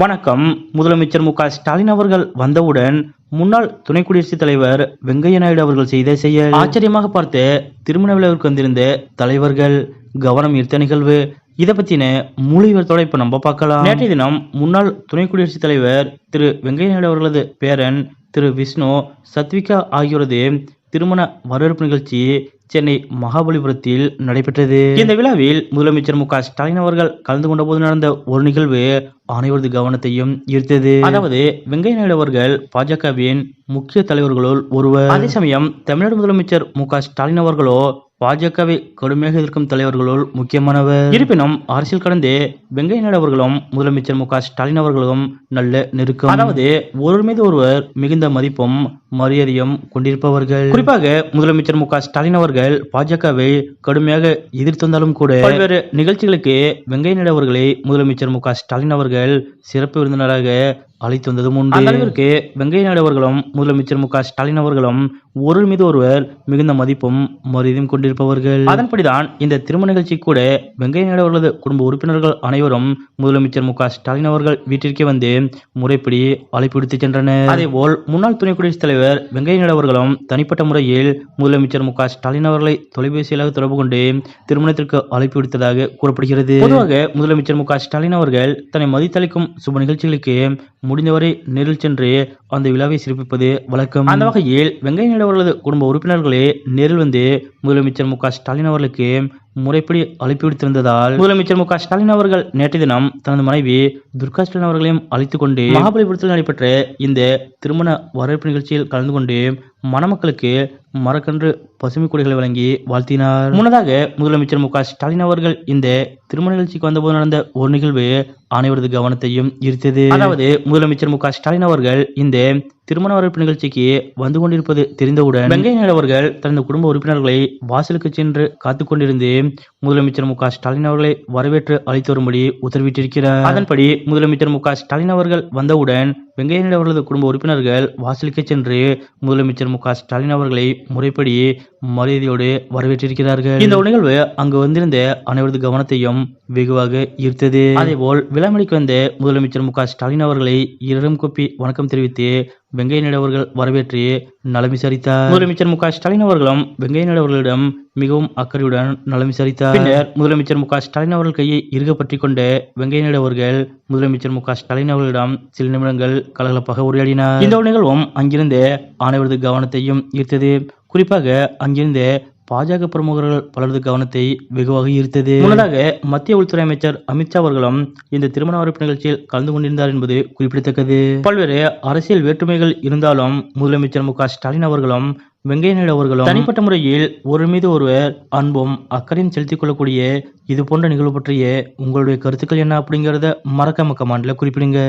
வணக்கம். முதலமைச்சர் மு ஸ்டாலின் அவர்கள் வந்தவுடன் முன்னாள் துணை குடியரசுத் தலைவர் வெங்கையா நாயுடு அவர்கள் செய்த செயல். ஆச்சரியமாக பார்த்து திருமண விழாவிற்கு வந்திருந்த தலைவர்கள் கவனம் ஈர்த்த நிகழ்வு. இதை பத்தின முழு விவரத்தோட இப்ப நம்ம பார்க்கலாம். நேற்றைய தினம் முன்னாள் துணை குடியரசுத் தலைவர் திரு வெங்கையா நாயுடு அவர்களது பேரன் திரு விஷ்ணு சத்விகா ஆகியோரது திருமண வரவேற்பு நிகழ்ச்சி சென்னை மகாபலிபுரத்தில் நடைபெற்றது. இந்த விழாவில் முதலமைச்சர் மு க ஸ்டாலின் அவர்கள் கலந்து கொண்ட போது நடந்த ஒரு நிகழ்வு அனைவரது கவனத்தையும் ஈர்த்தது. அதாவது வெங்கையா நாயுடு அவர்கள் பாஜகவின் முக்கிய தலைவர்களுள் ஒருவர். அதே சமயம் தமிழ்நாடு முதலமைச்சர் மு க ஸ்டாலின் அவர்களோ பாஜகவை கடுமையாக எதிர்க்கும் தலைவர்களுள் முக்கியமானவர். இருப்பினும் அரசியல் கடந்து வெங்கைய நாயுடு அவர்களும் முதலமைச்சர் மு க ஸ்டாலின் அவர்களும் நல்ல நெருக்கம். அதாவது ஒருவர் மீது ஒருவர் மிகுந்த மதிப்பும் மரியாதையும் கொண்டிருப்பவர்கள். குறிப்பாக முதலமைச்சர் மு க ஸ்டாலின் அவர்கள் பாஜகவை கடுமையாக எதிர்த்து வந்தாலும் கூட பல்வேறு நிகழ்ச்சிகளுக்கு வெங்கைய நாயுடு அவர்களை முதலமைச்சர் மு க ஸ்டாலின் அவர்கள் சிறப்பு விருந்தினராக அழைத்து வந்ததும் உண்டு. அளவிற்கு வெங்கையா நாயுடு அவர்களும் முதலமைச்சர் மு க ஸ்டாலின் அவர்களும் ஒருவர் மீது ஒருவர் மிகுந்த மதிப்பும் மரியாதையும் கொண்டிருப்பவர்கள். அதன்படிதான் இந்த திருமண நிகழ்ச்சி கூட வெங்கையா நாயுடு அவர்களது குடும்ப உறுப்பினர்கள் அனைவரும் முதலமைச்சர் மு க ஸ்டாலின் அவர்கள் வீட்டிற்கே வந்து முறைப்படி அழைப்பு விடுத்து சென்றனர். அதேபோல் முன்னாள் துணை குடியரசுத் தலைவர் வெங்கையா நாயுடு அவர்களும் தனிப்பட்ட முறையில் முதலமைச்சர் மு க ஸ்டாலின் அவர்களை தொலைபேசியிலாக தொடர்பு கொண்டு திருமணத்திற்கு அழைப்பு விடுத்ததாக கூறப்படுகிறது. பொதுவாக முதலமைச்சர் மு க ஸ்டாலின் அவர்கள் தன்னை மதித்தளிக்கும் சுப நிகழ்ச்சிகளுக்கு முடிந்தவரை நேரில் சென்று அந்த விழாவை சிறப்பிப்பது வழக்கம். அந்த வகையில் வெங்கையா நாயுடு அவர்களது குடும்ப உறுப்பினர்களே நேரில் வந்து முதலமைச்சர் மு க ஸ்டாலின் அவர்களுக்கு முறைப்படி அழைப்பு விடுத்திருந்ததால் முதலமைச்சர் மு க ஸ்டாலின் அவர்கள் நேற்றைய தினம் தனது மனைவி துர்கா ஸ்டாலின் அவர்களையும் அழைத்துக் கொண்டு மகாபலிபுரத்தில் நடைபெற்ற இந்த திருமண வரவேற்பு நிகழ்ச்சியில் கலந்து கொண்டு மணமக்களுக்கு மரக்கன்று பசுமை கொடிகளை வழங்கி வாழ்த்தினார். முன்னதாக முதலமைச்சர் மு க ஸ்டாலின் அவர்கள் இந்த திருமண நிகழ்ச்சிக்கு வந்தபோது நடந்த ஒரு நிகழ்வு அனைவரது கவனத்தையும் ஈர்த்தது. அதாவது முதலமைச்சர் மு க ஸ்டாலின் அவர்கள் இந்த திருமண வரவேற்பு நிகழ்ச்சிக்கு வந்து கொண்டிருப்பது தெரிந்தவுடன் வெங்கையா நாயுடு அவர்கள் தனது குடும்ப உறுப்பினர்களை வாசலுக்கு சென்று காத்து கொண்டிருந்து முதலமைச்சர் மு ஸ்டாலின் அவர்களை வரவேற்று அழைத்து வரும்படி உத்தரவிட்டிருக்கிறார். அதன்படி முதலமைச்சர் மு ஸ்டாலின் அவர்கள் வந்தவுடன் வெங்கையா நாயுடு அவர்களது குடும்ப உறுப்பினர்கள் வாசலுக்கு சென்று முதலமைச்சர் மு ஸ்டாலின் அவர்களை முறைப்படி மரியாதையோடு வரவேற்றிருக்கிறார்கள். இந்த நிகழ்வு அங்கு வந்திருந்த அனைவரது கவனத்தையும் வெகுவாக ஈர்த்தது. அதேபோல் விழாமணிக்கு வந்த முதலமைச்சர் மு ஸ்டாலின் அவர்களை இரண்டும் கூப்பி வணக்கம் தெரிவித்து வெங்கையா நாயுடு அவர்கள் வரவேற்று நலம் விசாரித்தார். முதலமைச்சர் மு க ஸ்டாலின் அவர்களும் வெங்கையா நாயுடு அவர்களிடம் மிகவும் அக்கறையுடன் நலம் விசாரித்தார். பின்னர் முதலமைச்சர் மு க ஸ்டாலின் அவர்கள் கையை இறுக பற்றி கொண்ட வெங்கையா நாயுடு அவர்கள் முதலமைச்சர் மு க ஸ்டாலின் அவர்களிடம் சில நிமிடங்கள் கலகலப்பாக உரையாடினார். இந்த நிகழ்வும் அங்கிருந்த அனைவரது கவனத்தையும் ஈர்த்தது. குறிப்பாக அங்கிருந்த பாஜக பிரமுகர்கள் பலரது கவனத்தை வெகுவாக ஈர்த்தது. முன்னதாக மத்திய உள்துறை அமைச்சர் அமித்ஷா அவர்களும் இந்த திருமண வரவேற்பு நிகழ்ச்சியில் கலந்து கொண்டிருந்தார் என்பது குறிப்பிடத்தக்கது. பல்வேறு அரசியல் வேற்றுமைகள் இருந்தாலும் முதலமைச்சர் மு ஸ்டாலின் அவர்களும் வெங்கையா நாயுடு அவர்களும் தனிப்பட்ட முறையில் ஒரு மீது ஒருவர் அன்பும் அக்கறையும் செலுத்திக் கொள்ளக்கூடிய இது போன்ற நிகழ்வு பற்றிய உங்களுடைய கருத்துக்கள் என்ன அப்படிங்கறத மறக்காம கமாண்ட்ல குறிப்பிடுங்க.